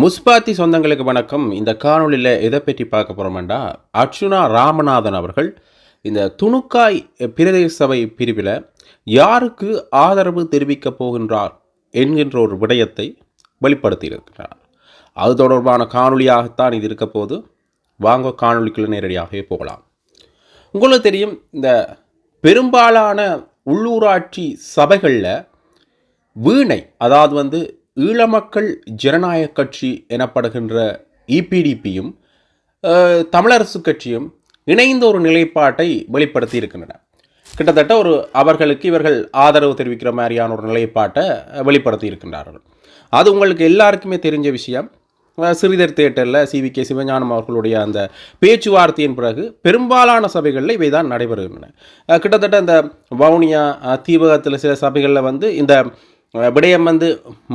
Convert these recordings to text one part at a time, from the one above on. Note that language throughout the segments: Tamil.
முஸ்பாத்தி சொந்தங்களுக்கு வணக்கம். இந்த காணொளியில் எதை பற்றி பார்க்க போகிறோம்டா அர்ச்சுனா ராமநாதன் அவர்கள் இந்த துணுக்காய் பிரதேச சபை பிரிவில் யாருக்கு ஆதரவு தெரிவிக்கப் போகின்றார் என்கின்ற ஒரு விடயத்தை வெளிப்படுத்தியிருக்கிறார். அது தொடர்பான காணொலியாகத்தான் இது இருக்க போது வாங்க காணொலிக்குள்ள நேரடியாகவே போகலாம். உங்களுக்கு தெரியும் இந்த பெரும்பாலான உள்ளூராட்சி சபைகளில் வீணை அதாவது வந்து ஈழமக்கள் ஜனநாயக கட்சி எனப்படுகின்ற இபிடிபியும் தமிழரசு கட்சியும் இணைந்த ஒரு நிலைப்பாட்டை வெளிப்படுத்தி இருக்கின்றன. கிட்டத்தட்ட ஒரு அவர்களுக்கு இவர்கள் ஆதரவு தெரிவிக்கிற மாதிரியான ஒரு நிலைப்பாட்டை வெளிப்படுத்தி இருக்கின்றார்கள். அது உங்களுக்கு எல்லாருக்குமே தெரிஞ்ச விஷயம். சிறிதர் தேட்டரில் சி வி கே சிவஞானம் அவர்களுடைய அந்த பேச்சுவார்த்தையின் பிறகு பெரும்பாலான சபைகளில் இவை தான் நடைபெறுகின்றன. கிட்டத்தட்ட இந்த வவுனியா தீபகத்தில் சில சபைகளில் வந்து இந்த விடயம் வந்து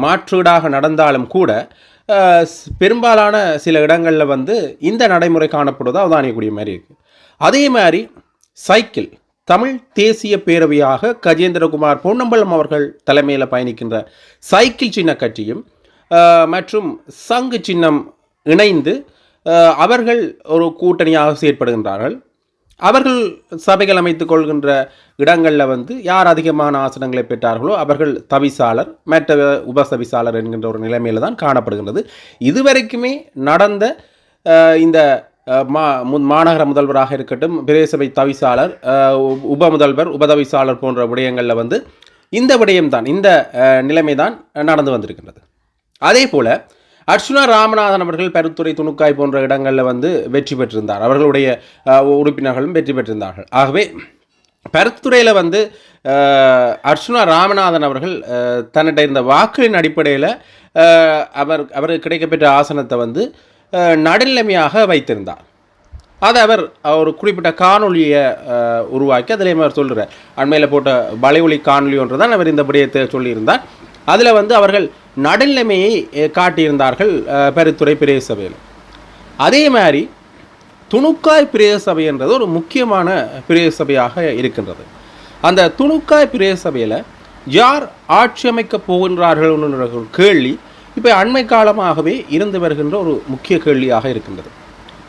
மாற்றீடாக நடந்தாலும் கூட பெரும்பாலான சில இடங்களில் வந்து இந்த நடைமுறை காணப்படுவதை அவதானியக்கூடிய மாதிரி இருக்குது அதே மாதிரி சைக்கிள் தமிழ் தேசிய பேரவையாக கஜேந்திரகுமார் பொன்னம்பலம் அவர்கள் தலைமையில் பயணிக்கின்ற சைக்கிள் சின்ன கட்சியும் மற்றும் சங்கு சின்னம் இணைந்து அவர்கள் ஒரு கூட்டணியாக செயற்படுகின்றார்கள். அவர்கள் சபைகள் அமைத்துக் கொள்கின்ற இடங்களில் வந்து யார் அதிகமான ஆசனங்களை பெற்றார்களோ அவர்கள் தவிசாளர் மற்ற உபசவிசாளர் என்கின்ற ஒரு நிலைமையில் தான் காணப்படுகின்றது. இதுவரைக்குமே நடந்த இந்த மா மாநகர முதல்வராக இருக்கட்டும் பிரதேசபை தவிசாளர் உ- உப முதல்வர் உபதவிசாளர் போன்ற விடயங்களில் வந்து இந்த விடயம்தான் இந்த நிலைமை தான் நடந்து வந்திருக்கின்றது. அதே போல் அர்ச்சுனா ராமநாதன் அவர்கள் பெருத்துறை துணுக்காய் போன்ற இடங்களில் வந்து வெற்றி பெற்றிருந்தார். அவர்களுடைய உறுப்பினர்களும் வெற்றி பெற்றிருந்தார்கள். ஆகவே பெருத்துறையில் வந்து அர்ச்சுனா ராமநாதன் அவர்கள் தன்னிட்ட இருந்த வாக்குகளின் அடிப்படையில் அவர் அவருக்கு கிடைக்கப்பெற்ற ஆசனத்தை வந்து நடுநிலைமையாக வைத்திருந்தார். அதை அவர் ஒரு குறிப்பிட்ட காணொலியை உருவாக்கி அதிலே அவர் சொல்கிறார் அண்மையில் போட்ட வளைவொலி காணொலி ஒன்று தான் அவர் இந்த விடயத்தை சொல்லியிருந்தார். அதில் வந்து அவர்கள் நடுநிலைமையை காட்டியிருந்தார்கள் பெருத்துறை பிரதேச சபையில். அதே மாதிரி துணுக்காய் பிரதேச சபை என்றது ஒரு முக்கியமான பிரதேச சபையாக இருக்கின்றது. அந்த துணுக்காய் பிரதேச சபையில் யார் ஆட்சி அமைக்கப் போகின்றார்கள் என்ற கேள்வி இப்போ அண்மை காலமாகவே இருந்து வருகின்ற ஒரு முக்கிய கேள்வியாக இருக்கின்றது.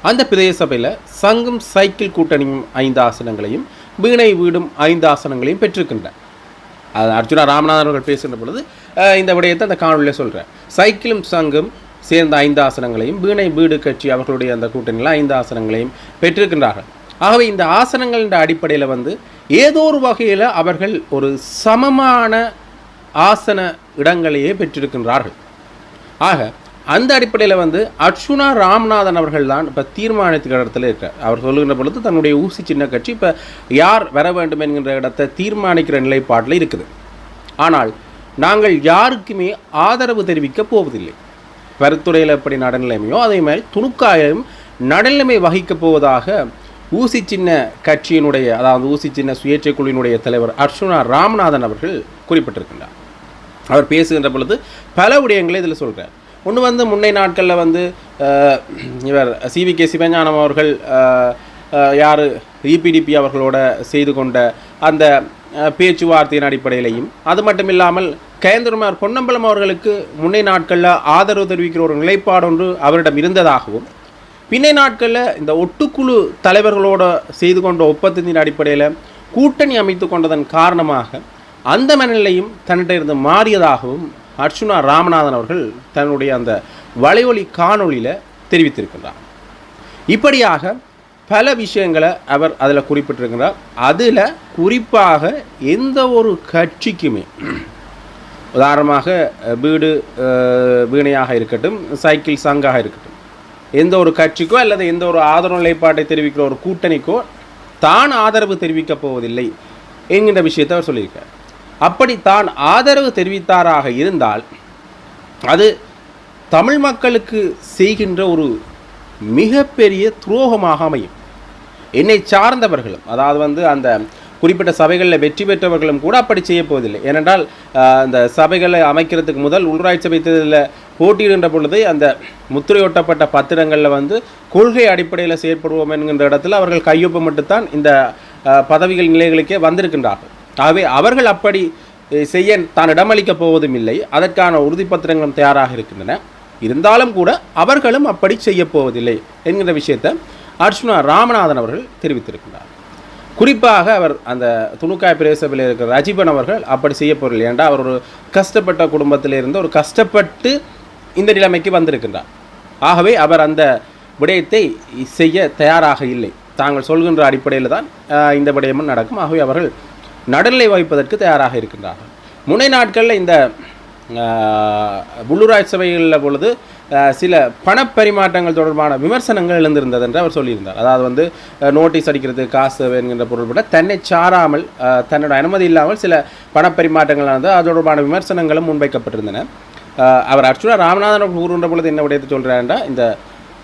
அந்த பிரதேச சபையில் சங்கம் சைக்கிள் கூட்டணியும் ஐந்து ஆசனங்களையும் வீணை வீடும் ஐந்து ஆசனங்களையும் பெற்றிருக்கின்றன. அது அர்ஜுனா ராமநாதன் அவர்கள் பேசுகின்ற பொழுது இந்த விடயத்தை அந்த காணொலியில் சொல்கிறேன் சைக்கிளும் சங்கம் சேர்ந்த ஐந்து ஆசனங்களையும் வீணை வீடு கட்சி அவர்களுடைய அந்த கூட்டணியில் ஐந்து ஆசனங்களையும் பெற்றிருக்கின்றார்கள். ஆகவே இந்த ஆசனங்களின் அடிப்படையில் வந்து ஏதோ ஒரு வகையில் அவர்கள் ஒரு சமமான ஆசன இடங்களையே பெற்றிருக்கின்றார்கள். ஆக அந்த அடிப்படையில் வந்து அர்ச்சுனா ராம்நாதன் அவர்கள் தான் இப்போ தீர்மானித்துக்கிற இடத்துல இருக்கார். அவர் சொல்லுகின்ற பொழுது தன்னுடைய ஊசி சின்ன கட்சி இப்போ யார் வர வேண்டும் என்கின்ற இடத்தை தீர்மானிக்கிற நிலைப்பாட்டில் இருக்குது. ஆனால் நாங்கள் யாருக்குமே ஆதரவு தெரிவிக்க போவதில்லை. கருத்துறையில் எப்படி நடுநிலைமையோ அதே மாதிரி துணுக்காயும் நடுநிலைமை வகிக்கப் போவதாக ஊசி சின்ன கட்சியினுடைய அதாவது ஊசி சின்ன சுயேட்சை குழுவினுடைய தலைவர் அர்ஷுனா ராமநாதன் அவர்கள் குறிப்பிட்டிருக்கின்றார். அவர் பேசுகின்ற பொழுது பல விடயங்களை இதில் சொல்கிறார். ஒன்று வந்து முன்னை நாட்களில் வந்து இவர் இவர் சிவி கே சிவஞானம் அவர்கள் யார்? இபிடிபி அவர்களோட செய்து கொண்ட அந்த பேச்சுவார்த்தையின் அடிப்படையிலையும். அது மட்டும் இல்லாமல் கேந்திரமார் பொன்னம்பலம் அவர்களுக்கு முன்னே நாட்களில் ஆதரவு தெரிவிக்கிற ஒரு நிலைப்பாடு ஒன்று அவரிடம் இருந்ததாகவும் பின்னை நாட்களில் இந்த ஒட்டுக்குழு தலைவர்களோட செய்து கொண்ட ஒப்பந்தத்தின் அடிப்படையில் கூட்டணி அமைத்து கொண்டதன் காரணமாக அந்த மனநிலையும் தன்னிட்ட இருந்து மாறியதாகவும் அர்ச்சுனா ராமநாதன் அவர்கள் தன்னுடைய அந்த வலைவொலி காணொளியில் தெரிவித்திருக்கின்றார். இப்படியாக பல விஷயங்களை அவர் அதில் குறிப்பிட்டிருக்கிறார். அதில் குறிப்பாக எந்த ஒரு கட்சிக்குமே உதாரணமாக வீடு வீணையாக இருக்கட்டும் சைக்கிள் சங்காக இருக்கட்டும் எந்த ஒரு கட்சிக்கோ அல்லது எந்த ஒரு ஆதரவு நிலைப்பாட்டை தெரிவிக்கிற ஒரு கூட்டணிக்கோ தான் ஆதரவு தெரிவிக்கப் போவதில்லை என்கின்ற விஷயத்தை அவர் சொல்லியிருக்கார். அப்படி தான் ஆதரவு தெரிவித்தாராக இருந்தால் அது தமிழ் மக்களுக்கு செய்கின்ற ஒரு மிகப்பெரிய துரோகமாக அமையும். என்னை சார்ந்தவர்களும் அதாவது வந்து அந்த குறிப்பிட்ட சபைகளில் வெற்றி பெற்றவர்களும் கூட அப்படி செய்ய போவதில்லை. ஏனென்றால் அந்த சபைகளை அமைக்கிறதுக்கு முதல் உள்ளாட்சி சபை தேர்தலில் போட்டியிடுகின்ற பொழுது அந்த முத்திரையொட்டப்பட்ட பத்திரங்களில் வந்து கொள்கை அடிப்படையில் செயற்படுவோம் என்கின்ற இடத்துல அவர்கள் கையொப்பமிட்டுத்தான் இந்த பதவிகள் நிலைகளுக்கே வந்திருக்கின்றார்கள். ஆகவே அவர்கள் அப்படி செய்ய தான் இடமளிக்கப் போவதும் இல்லை. அதற்கான உறுதிப்பத்திரங்களும் தயாராக இருக்கின்றன. இருந்தாலும் கூட அவர்களும் அப்படி செய்யப்போவதில்லை என்கிற விஷயத்தை அர்ச்சுனா ராமநாதன் அவர்கள் தெரிவித்திருக்கிறார். குறிப்பாக அவர் அந்த துணுக்காய் பிரதேசத்தில் இருக்கிற ரஜிபன் அவர்கள் அப்படி செய்ய போறதில்லை. ஏன்டா அவர் ஒரு கஷ்டப்பட்ட குடும்பத்தில் இருந்து ஒரு கஷ்டப்பட்டு இந்த நிலைமைக்கு வந்திருக்கின்றார் ஆகவே அவர் அந்த விடயத்தை செய்ய தயாராக இல்லை. தாங்கள் சொல்கின்ற அடிப்படையில் தான் இந்த விடயமும் நடக்கும். ஆகவே அவர்கள் நடுநிலை வகிப்பதற்கு தயாராக இருக்கின்றார்கள். முனை நாட்களில் இந்த உள்ளூராட்சி சபைகளில் பொழுது சில பணப்பரிமாற்றங்கள் தொடர்பான விமர்சனங்கள் எழுந்திருந்தது என்று அவர் சொல்லியிருந்தார். அதாவது வந்து நோட்டீஸ் அடிக்கிறது காசு என்கின்ற பொருள்பட தன்னை சாராமல் தன்னோட அனுமதி இல்லாமல் சில பணப்பரிமாற்றங்கள் நடந்தது அது தொடர்பான விமர்சனங்களும் முன்வைக்கப்பட்டிருந்தன. அவர் அர்ச்சுனா ராமநாதன் கூறுகின்ற பொழுது என்ன விடயத்தை சொல்கிறாருன்னா இந்த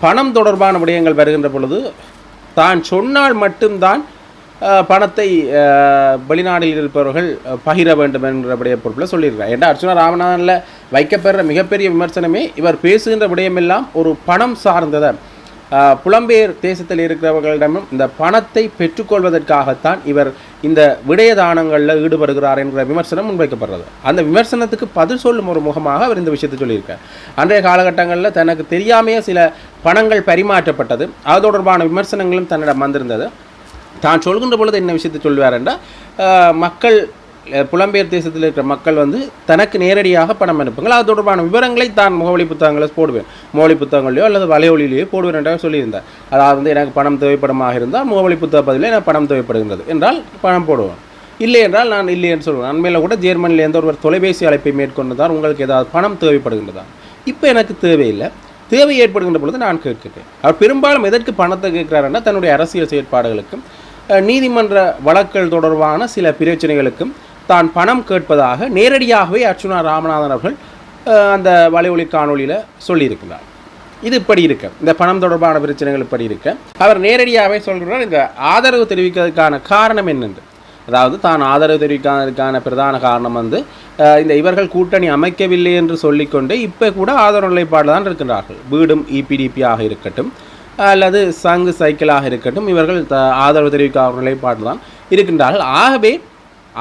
பணம் தொடர்பான விடயங்கள் வருகின்ற பொழுது தான் சொன்னால் மட்டும்தான் பணத்தை வெளிநாடில் வெளிநாட்டில் இருப்பவர்கள் பகிர வேண்டும் என்ற பொறுப்பில் சொல்லியிருக்கார் ஏன்னா அர்ச்சுனா ராமநாதனில் வைக்கப்பெற மிகப்பெரிய விமர்சனமே இவர் பேசுகின்ற விடயமெல்லாம் ஒரு பணம் சார்ந்ததை. புலம்பெயர் தேசத்தில் இருக்கிறவர்களிடமும் இந்த பணத்தை பெற்றுக்கொள்வதற்காகத்தான் இவர் இந்த விடயதானங்களில் ஈடுபடுகிறார் என்கிற விமர்சனம் முன்வைக்கப்படுறது. அந்த விமர்சனத்துக்கு பதில் சொல்லும் ஒரு முகமாக அவர் இந்த விஷயத்தை சொல்லியிருக்கார். அன்றைய காலகட்டங்களில் தனக்கு தெரியாமையே சில பணங்கள் பரிமாற்றப்பட்டது. அது தொடர்பான விமர்சனங்களும் தன்னிடம் வந்திருந்தது. தான் சொல்கின்ற பொழுது என்ன விஷயத்தை சொல்வார் என்றால் மக்கள் புலம்பெயர் தேசத்தில் இருக்கிற மக்கள் வந்து தனக்கு நேரடியாக பணம் அனுப்புங்கள். அது தொடர்பான விவரங்களை தான் முகவழி புத்தகங்களை போடுவேன். முகவழி புத்தகங்களையோ அல்லது வலையொலியிலேயோ போடுவேன் என்று சொல்லியிருந்தார். அதாவது வந்து எனக்கு பணம் தேவைப்படமாக இருந்தால் முகவழி புத்தக பதிலில் எனக்கு பணம் தேவைப்படுகின்றது என்றால் பணம் போடுவேன் இல்லை என்றால் நான் இல்லை என்று சொல்லுவேன் அண்மையில் கூட ஜெர்மனியில் எந்த ஒருவர் தொலைபேசி அழைப்பை மேற்கொண்டதால் உங்களுக்கு ஏதாவது பணம் தேவைப்படுகின்றதா? இப்போ எனக்கு தேவையில்லை. தேவை ஏற்படுகின்ற பொழுது நான் கேட்கிறேன். அவர் பெரும்பாலும் எதற்கு பணத்தை கேட்கிறாருன்னா தன்னுடைய அரசியல் செயற்பாடுகளுக்கும் நீதிமன்ற வழக்குகள் தொடர்பான சில பிரச்சனைகளுக்கும் தான் பணம் கேட்பதாக நேரடியாகவே அர்ச்சுனா ராமநாதன் அவர்கள் அந்த வலையொலி காணொலியில் சொல்லியிருக்கிறார். இது இப்படி இருக்க. இந்த பணம் தொடர்பான பிரச்சனைகள் இப்படி இருக்க. அவர் நேரடியாகவே சொல்கிறார் இந்த ஆதரவு தெரிவிக்கிறதுக்கான காரணம் என்னென்று. அதாவது தான் ஆதரவு தெரிவிக்காததுக்கான பிரதான காரணம் வந்து இந்த இவர்கள் கூட்டணி அமைக்கவில்லை என்று சொல்லிக்கொண்டு இப்போ கூட ஆதரவு நிலைப்பாடு தான் இருக்கின்றார்கள். வீடும் இபிடிபி ஆக இருக்கட்டும். அல்லது சங்கு சைக்கிளாக இருக்கட்டும் இவர்கள் த ஆதரவு தெரிவிக்காத நிலைப்பாடு தான் இருக்கின்றார்கள். ஆகவே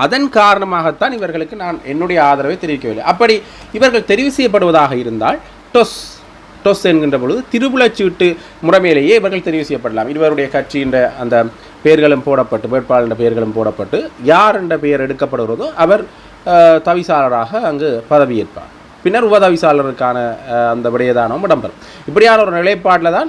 அதன் காரணமாகத்தான் இவர்களுக்கு நான் என்னுடைய ஆதரவை தெரிவிக்கவில்லை. அப்படி இவர்கள் தெரிவு செய்யப்படுவதாக இருந்தால் டொஸ் டொஸ் என்கின்ற பொழுது திருபுலச்சீட்டு முறைமையிலேயே இவர்கள் தெரிவு செய்யப்படலாம். இவருடைய கட்சியின்ற அந்த பெயர்களும் போடப்பட்டு வேட்பாளர் பெயர்களும் போடப்பட்டு யார் என்ற பெயர் எடுக்கப்படுகிறதோ அவர் தவிசாளராக அங்கு பதவியேற்பார். பின்னர் உபதவிசாளருக்கான அந்த விடயதானம் இடம்பெறும் இப்படியான ஒரு நிலைப்பாட்டில் தான்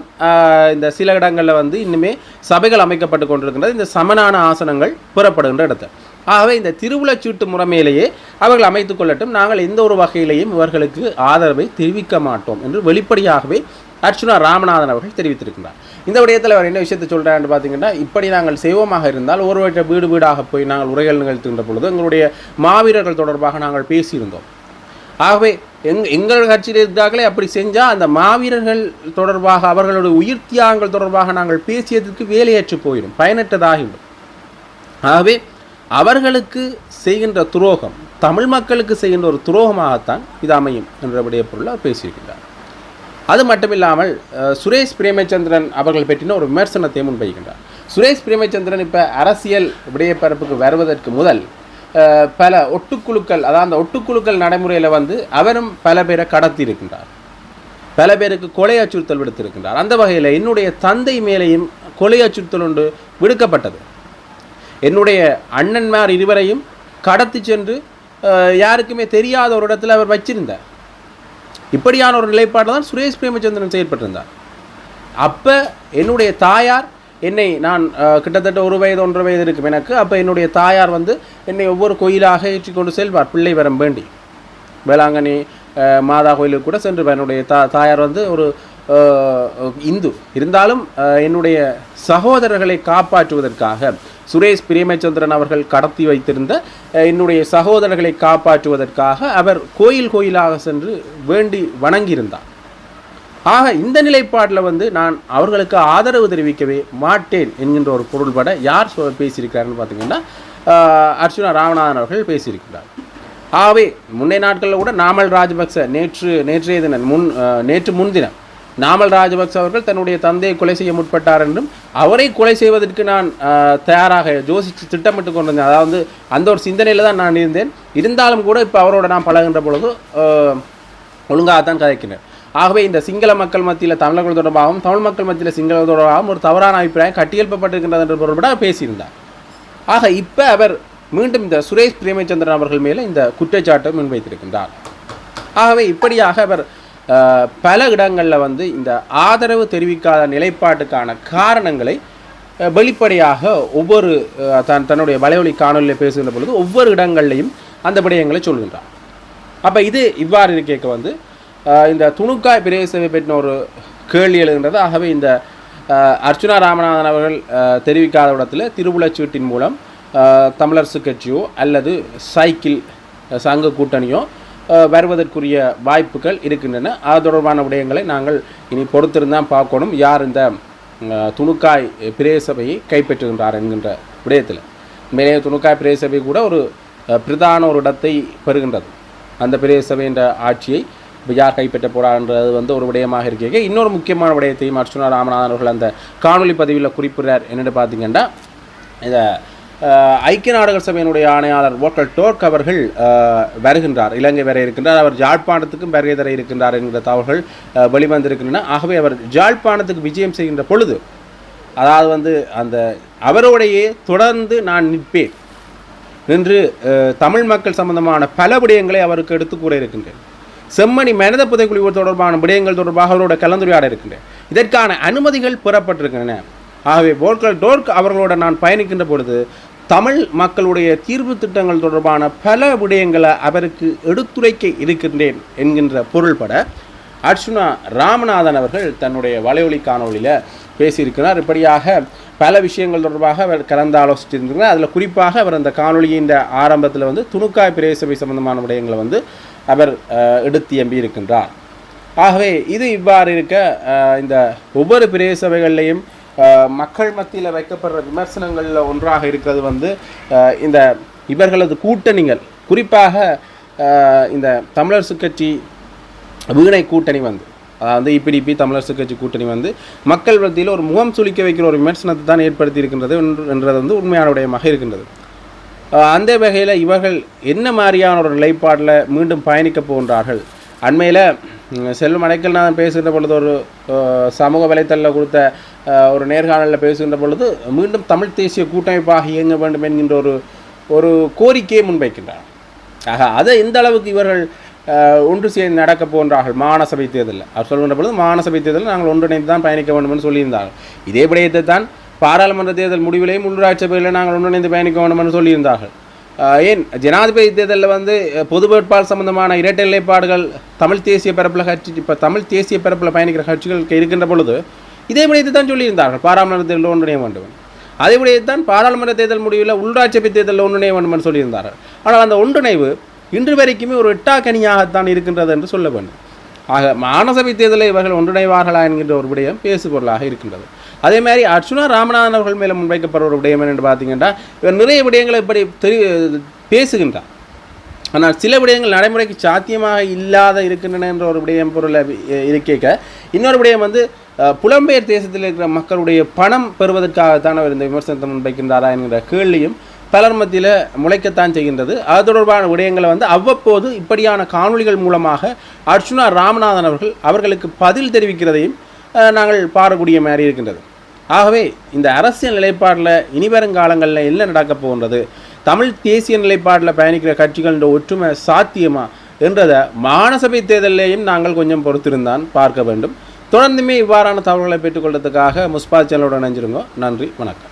இந்த சில இடங்களில் வந்து இன்னுமே சபைகள் அமைக்கப்பட்டு கொண்டிருக்கின்றது. இந்த சமனான ஆசனங்கள் புறப்படுகின்ற இடத்தை. ஆகவே இந்த திருவுளச்சீட்டு முறைமையிலேயே அவர்கள் அமைத்துக் கொள்ளட்டும். நாங்கள் எந்த ஒரு வகையிலேயும் இவர்களுக்கு ஆதரவை தெரிவிக்க மாட்டோம் என்று வெளிப்படையாகவே அர்ச்சுனா ராமநாதன் அவர்கள் தெரிவித்திருக்கிறார் இந்த விடயத்தில் அவர் என்ன விஷயத்தை சொல்கிறான்னு பார்த்தீங்கன்னா இப்படி நாங்கள் செய்வோமாக இருந்தால் ஒருவற்ற வீடு வீடாக போய் நாங்கள் உரைகள் நிகழ்த்துகின்ற பொழுது எங்களுடைய மாவீரர்கள் தொடர்பாக நாங்கள் பேசியிருந்தோம். ஆகவே எங் எங்கள் கட்சியில் இருந்தார்களே அப்படி செஞ்சால் அந்த மாவீரர்கள் தொடர்பாக அவர்களுடைய உயிர் தியாகங்கள் தொடர்பாக நாங்கள் பேசியதற்கு வேலையற்று போயிடும் பயனற்றதாகிவிடும். ஆகவே அவர்களுக்கு செய்கின்ற துரோகம் தமிழ் மக்களுக்கு செய்கின்ற ஒரு துரோகமாகத்தான் இது அமையும் என்ற பொருள் அவர் பேசியிருக்கிறார் அது மட்டுமில்லாமல் இல்லாமல் சுரேஷ் பிரேமச்சந்திரன் அவர்கள் பற்றின ஒரு விமர்சனத்தை முன்வைக்கின்றார். சுரேஷ் பிரேமச்சந்திரன் இப்போ அரசியல் விடயப்பரப்புக்கு வருவதற்கு முதல் பல ஒட்டுக்குழுக்கள் அதாவது அந்த ஒட்டுக்குழுக்கள் நடைமுறையில் வந்து அவரும் பல பேரை கடத்தி இருக்கின்றார் பல பேருக்கு கொலை அச்சுறுத்தல் விடுத்திருக்கின்றார். அந்த வகையில் என்னுடைய தந்தை மேலேயும் கொலை அச்சுறுத்தல் ஒன்று விடுக்கப்பட்டது. என்னுடைய அண்ணன்மார் இருவரையும் கடத்தி சென்று யாருக்குமே தெரியாத ஒரு இடத்துல அவர் வச்சிருந்தார். இப்படியான ஒரு நிலைப்பாடு தான் சுரேஷ் பிரேமச்சந்திரன் செயல்பட்டிருந்தார். அப்போ என்னுடைய தாயார் என்னை நான் கிட்டத்தட்ட ஒரு வயது ஒன்றரை வயது இருக்கும் எனக்கு. அப்போ என்னுடைய தாயார் வந்து என்னை ஒவ்வொரு கோயிலாக ஏற்றி கொண்டு செல்வார் பிள்ளை வரம் வேண்டி. வேளாங்கண்ணி மாதா கோயிலுக்கு கூட சென்று என்னுடைய தா தாயார் வந்து ஒரு இந்து. இருந்தாலும் என்னுடைய சகோதரர்களை காப்பாற்றுவதற்காக சுரேஷ் பிரேமச்சந்திரன் அவர்கள் கடத்தி வைத்திருந்த என்னுடைய சகோதரர்களை காப்பாற்றுவதற்காக அவர் கோயில் கோயிலாக சென்று வேண்டி வணங்கியிருந்தார். ஆக இந்த நிலைப்பாட்டில் வந்து நான் அவர்களுக்கு ஆதரவு தெரிவிக்கவே மாட்டேன் என்கின்ற ஒரு பொருள்பட யார் சொ பேசியிருக்கிறாருன்னு பார்த்தீங்கன்னா அர்ச்சுனா ராமநாதன் அவர்கள் பேசியிருக்கிறார். ஆகவே முன்னைய நாட்களில் கூட நாமல் ராஜபக்ச நேற்று நேற்றைய தினம் முன் நேற்று முன்தினம் நாமல் ராஜபக்ச அவர்கள் தன்னுடைய தந்தையை கொலை செய்ய முற்பட்டார் என்றும் அவரை கொலை செய்வதற்கு நான் தயாராக ஜோசிச்சு திட்டமிட்டு கொண்டிருந்தேன். அதாவது அந்த ஒரு சிந்தனையில் தான் நான் இருந்தேன். இருந்தாலும் கூட இப்போ அவரோட நான் பழகின்ற பொழுது ஒழுங்காக தான் கதைக்கிறேன் ஆகவே இந்த சிங்கள மக்கள் மத்தியில் தமிழர்கள் தொடர்பாகவும் தமிழ் மக்கள் மத்தியில் சிங்களர்கள் தொடர்பாகவும் ஒரு தவறான அபிப்பிராயம் கட்டியெழுப்பப்பட்டிருக்கின்றது என்ற பொருள்பட பேசியிருந்தார். ஆக இப்போ அவர் மீண்டும் இந்த சுரேஷ் பிரேமச்சந்திரன் அவர்கள் மேலே இந்த குற்றச்சாட்டை முன்வைத்திருக்கின்றார். ஆகவே இப்படியாக அவர் பல இடங்களில் வந்து இந்த ஆதரவு தெரிவிக்காத நிலைப்பாட்டுக்கான காரணங்களை வெளிப்படையாக ஒவ்வொரு தன் தன்னுடைய வலைவழி காணொலியில் பேசுகின்ற பொழுது ஒவ்வொரு இடங்கள்லையும் அந்த விடயங்களை சொல்கின்றார். அப்போ இது இவ்வாறு இருக்க வந்து இந்த துணுக்காய் பிரேசவை பற்றின ஒரு கேள்வி எழுகின்றது. ஆகவே இந்த அர்ச்சுனா ராமநாதன் அவர்கள் தெரிவிக்காத இடத்துல திருவுளச்சீட்டின் மூலம் தமிழரசு கட்சியோ அல்லது சைக்கிள் சங்க கூட்டணியோ வருவதற்குரிய வாய்ப்புகள் இருக்கின்றன. அது தொடர்பான விடயங்களை நாங்கள் இனி பொறுத்திருந்தான் பார்க்கணும். யார் இந்த துணுக்காய் பிரேசபையை கைப்பற்றுகின்றார் என்கின்ற விடயத்தில். மேலே துணுக்காய் பிரேசபை கூட ஒரு பிரதான ஒரு இடத்தை பெறுகின்றது. அந்த பிரேசபை என்ற ஆட்சியை இப்ப யார் கைப்பற்ற போறான்றது வந்து ஒரு விடயமாக இருக்க. இன்னொரு முக்கியமான விடயத்தையும் அர்ச்சுனா ராமநாதன் அவர்கள் அந்த காணொலி பதிவில் குறிப்பிடுறார். என்னென்னு பார்த்தீங்கன்னா இந்த ஐக்கிய நாடுகள் சபையினுடைய ஆணையாளர் ஓட்டல் டோர்க் அவர்கள் வருகின்றார். இலங்கை வரை இருக்கின்றார். அவர் ஜாழ்ப்பாணத்துக்கும் வருகை தர இருக்கின்றார் என்கிற தகவல்கள் வெளிவந்திருக்கின்றன. ஆகவே அவர் ஜாழ்ப்பாணத்துக்கு விஜயம் செய்கின்ற பொழுது அதாவது வந்து அந்த அவரோடையே தொடர்ந்து நான் நிற்பேன் என்று தமிழ் மக்கள் சம்பந்தமான பல விடயங்களை அவருக்கு எடுத்து கூற இருக்கின்றேன். செம்மணி மனித புதைக்குழிவு தொடர்பான விடயங்கள் தொடர்பாக அவரோட கலந்துரையாட இருக்கின்றேன் இதற்கான அனுமதிகள் பெறப்பட்டிருக்கின்றன. ஆகவே போர்க்கல் டோர்க் அவர்களோட நான் பயணிக்கின்ற பொழுது தமிழ் மக்களுடைய தீர்வு திட்டங்கள் தொடர்பான பல விடயங்களை அவருக்கு எடுத்துரைக்க இருக்கின்றேன் என்கின்ற பொருள்பட அர்ச்சுனா ராமநாதன் அவர்கள் தன்னுடைய வலையொலி காணொலியில் பேசியிருக்கிறார். இப்படியாக பல விஷயங்கள் தொடர்பாக அவர் கலந்து ஆலோசிச்சிருந்தார் அதில் குறிப்பாக அவர் அந்த காணொலியின் ஆரம்பத்தில் வந்து துணுக்காய் பிரேசபை சம்பந்தமான விடயங்களை வந்து அவர் எடுத்து எம்பி இருக்கின்றார். ஆகவே இது இவ்வாறு இருக்க இந்த ஒவ்வொரு பிரேசபைகள்லையும் மக்கள் மத்தியில் வைக்கப்படுற விமர்சனங்களில் ஒன்றாக இருக்கிறது வந்து இந்த இவர்களது கூட்டணிகள். குறிப்பாக இந்த தமிழரசு கட்சி வீணை கூட்டணி வந்து அதாவது இபிடிபி தமிழரசு கட்சி கூட்டணி வந்து மக்கள் மத்தியில் ஒரு முகம் சுளிக்க வைக்கிற ஒரு விமர்சனத்தை தான் ஏற்படுத்தி இருக்கின்றது என்று- என்றது வந்து உண்மையான உடையமாக இருக்கின்றது. அந்த வகையில் இவர்கள் என்ன மாதிரியான ஒரு நிலைப்பாட்டில் மீண்டும் பயணிக்க போகின்றார்கள்? அண்மையில் செல்வம் அடைக்கல் நான் பேசுகின்ற பொழுது ஒரு சமூக வலைத்தளில் கொடுத்த ஒரு நேர்காணலில் பேசுகின்ற பொழுது மீண்டும் தமிழ் தேசிய கூட்டமைப்பாக இயங்க வேண்டும் என்கின்ற ஒரு ஒரு கோரிக்கையை முன்வைக்கின்றார். ஆக அதை எந்த அளவுக்கு இவர்கள் ஒன்று சேர்ந்து நடக்க போன்றார்கள் மாநசபை தேர்தலில். அவர் சொல்கின்ற பொழுது மாநசபை தேர்தலில் நாங்கள் ஒன்றிணைந்து தான் பயணிக்க வேண்டும் என்று சொல்லியிருந்தார்கள். இதே விடயத்தை தான் பாராளுமன்ற தேர்தல் முடிவிலையும் உள்ளூராட்சி சபையில் நாங்கள் ஒன்றிணைந்து பயணிக்க வேண்டும் சொல்லியிருந்தார்கள். ஏன் ஜனாதிபதி தேர்தலில் வந்து பொது வேட்பாளர் சம்பந்தமான இரட்டை நிலைப்பாடுகள் தமிழ் தேசிய பரப்பில் கட்சி இப்போ தமிழ் தேசிய பரப்பில் பயணிக்கிற கட்சிகளுக்கு இருக்கின்ற பொழுது இதே விடயத்தை தான் சொல்லியிருந்தார்கள். பாராளுமன்ற தேர்தலில் ஒன்றிணைய வேண்டும். அதே விடயத்தான் பாராளுமன்ற தேர்தல் முடிவில் உள்ளாட்சி தேர்தலில் ஒன்றிணைய வேண்டும் என்று சொல்லியிருந்தார்கள். ஆனால் அந்த ஒன்றிணைவு இன்று வரைக்குமே ஒரு எட்டாக்கனியாகத்தான் இருக்கின்றது என்று சொல்ல வேண்டும். ஆக மாநசபை தேர்தலை இவர்கள் ஒன்றிணைவார்களா என்கின்ற ஒரு விடயம் பேசுபொருளாக இருக்கின்றது. அதே மாதிரி அர்ச்சுனா ராமநாதன் அவர்கள் மேலே முன்வைக்கப்படுற ஒரு விடயம் என்று பார்த்தீங்கன்னா இவர் நிறைய விடயங்களை இப்படி தெரி பேசுகின்றார். ஆனால் சில விடயங்கள் நடைமுறைக்கு சாத்தியமாக இல்லாத இருக்கின்றன என்ற ஒரு விடயம் பொருளை இருக்க இன்னொரு விடயம் வந்து புலம்பெயர் தேசத்தில் இருக்கிற மக்களுடைய பணம் பெறுவதற்காகத்தான் அவர் இந்த விமர்சனத்தை முன்வைக்கின்றாரா என்கிற கேள்வியும் பலர் மத்தியில் முளைக்கத்தான் செய்கின்றது. அது தொடர்பான விடயங்களை வந்து அவ்வப்போது இப்படியான காணொளிகள் மூலமாக அர்ச்சுனா ராமநாதன் அவர்கள் அவர்களுக்கு பதில் தெரிவிக்கிறதையும் நாங்கள் பாடக்கூடிய மாதிரி இருக்கின்றது. ஆகவே இந்த அரசியல் நிலைப்பாடில் இனிவருங்காலங்களில் என்ன நடக்கப் போகின்றது? தமிழ் தேசிய நிலைப்பாட்டில் பயணிக்கிற கட்சிகளின் ஒற்றுமை சாத்தியமா? என்றதை மாநசபை தேர்தலையும் நாங்கள் கொஞ்சம் பொறுத்திருந்தான் பார்க்க வேண்டும். தொடர்ந்துமே இவ்வாறான தகவல்களை பெற்றுக்கொள்றதுக்காக முஸ்பா சேனலோட இணைஞ்சிருங்க. நன்றி வணக்கம்.